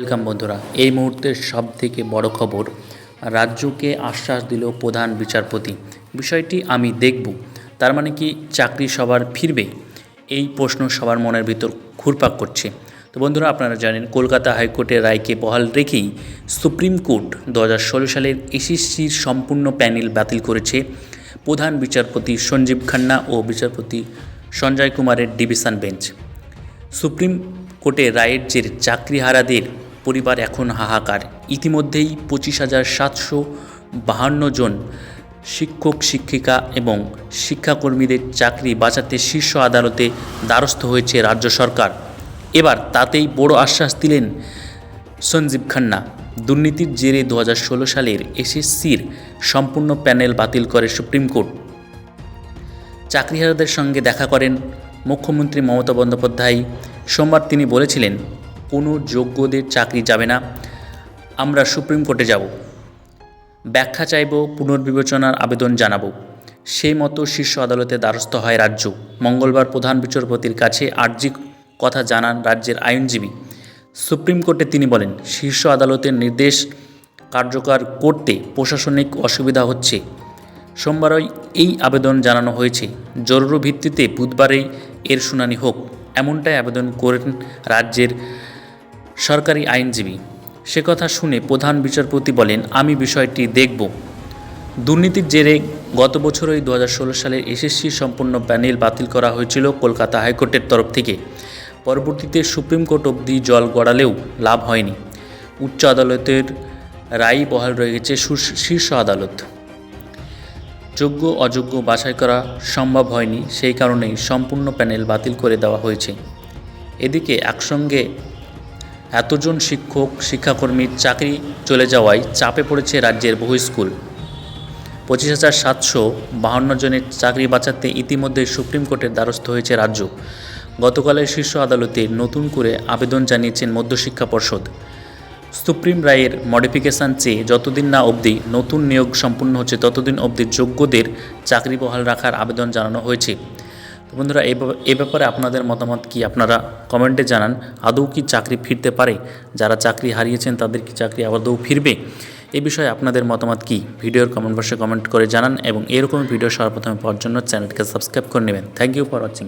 Welcome বন্ধুরা। এই মুহূর্তের সব থেকে বড় খবর, রাজ্যকে আশ্বাস দিল প্রধান বিচারপতি। বিষয়টি আমি দেখব। তার মানে কি চাকরি সবার ফিরবে? এই প্রশ্ন সবার মনের ভিতর ঘুরপাক করছে। তো বন্ধুরা, আপনারা জানেন, কলকাতা হাইকোর্টের রায়কে বহাল রেখেই সুপ্রিম কোর্ট দু হাজার ষোলো সালের এসএসসির সম্পূর্ণ প্যানেল বাতিল করেছে প্রধান বিচারপতি সঞ্জীব খান্না ও বিচারপতি সঞ্জয় কুমারের ডিভিশন বেঞ্চ। সুপ্রিম কোর্টে রায়ের জের চাকরিহারাদের পরিবার এখন হাহাকার। ইতিমধ্যেই পঁচিশ হাজার সাতশো বাহান্ন জন শিক্ষক, শিক্ষিকা এবং শিক্ষাকর্মীদের চাকরি বাঁচাতে শীর্ষ আদালতে দ্বারস্থ হয়েছে রাজ্য সরকার। এবার তাতেই বড় আশ্বাস দিলেন সঞ্জীব খান্না। দুর্নীতির জেরে দু হাজার ষোলো সালের এসএসসির সম্পূর্ণ প্যানেল বাতিল করে সুপ্রিম কোর্ট। চাকরিহারাদের সঙ্গে দেখা করেন মুখ্যমন্ত্রী মমতা বন্দ্যোপাধ্যায়। সোমবার তিনি বলেছিলেন কোনো যোগ্যদের চাকরি যাবে না। আমরা সুপ্রিম কোর্টে যাব। ব্যাখ্যা চাইব, পুনর্বিবেচনার আবেদন জানাব। সেই মতো শীর্ষ আদালতে দ্বারস্থ হয় রাজ্য। মঙ্গলবার প্রধান বিচারপতির কাছে আর্জি কথা জানান রাজ্যের আইনজীবী। সুপ্রিম কোর্টে তিনি বলেন, শীর্ষ আদালতের নির্দেশ কার্যকর করতে প্রশাসনিক অসুবিধা হচ্ছে। সোমবারই এই আবেদন জানানো হয়েছে। জরুরি ভিত্তিতে বুধবারেই এর শুনানি হোক। এমনটাই আবেদন করেন রাজ্যের সরকারি আইনজীবী। সে কথা শুনে প্রধান বিচারপতি বলেন, আমি বিষয়টি দেখব। দুর্নীতির জেরে গত বছরই দু হাজার ষোলো সালের এসএসসি সম্পূর্ণ প্যানেল বাতিল করা হয়েছিল কলকাতা হাইকোর্টের তরফ থেকে। পরবর্তীতে সুপ্রিম কোর্ট অবধি জল গড়ালেও লাভ হয়নি। উচ্চ আদালতের রায় বহাল রয়ে গেছে শীর্ষ আদালত। যোগ্য, অযোগ্য বাছাই করা সম্ভব হয়নি, সেই কারণেই সম্পূর্ণ প্যানেল বাতিল করে দেওয়া হয়েছে। এদিকে একসঙ্গে এতজন শিক্ষক শিক্ষাকর্মীর চাকরি চলে যাওয়ায় চাপে পড়েছে রাজ্যের বহু স্কুল। পঁচিশ হাজার সাতশো বাহান্ন জনের চাকরি বাঁচাতে ইতিমধ্যে সুপ্রিম কোর্টের দ্বারস্থ হয়েছে রাজ্য। গতকালের শীর্ষ আদালতে নতুন করে আবেদন জানিয়েছেন মধ্যশিক্ষা পর্ষদ। সুপ্রিম রায়ের মডিফিকেশান চেয়ে যতদিন না অবধি নতুন নিয়োগ সম্পূর্ণ হচ্ছে, ততদিন অবধি যোগ্যদের চাকরি বহাল রাখার আবেদন জানানো হয়েছে। তো বন্ধুরা, এ ব্যাপারে আপনাদের মতামত কি? আপনারা কমেন্টে জানান, আদৌ কি চাকরি ফিরতে পারে? যারা চাকরি হারিয়েছেন, তাদের কি চাকরি আদৌ ফিরবে? এই বিষয়ে আপনাদের মতামত কি? ভিডিওর কমেন্ট বক্সে কমেন্ট করে জানান এবং এরকম ভিডিও সর্বপ্রথমে পাওয়ার জন্য চ্যানেলকে সাবস্ক্রাইব করে নেবেন। Thank you for watching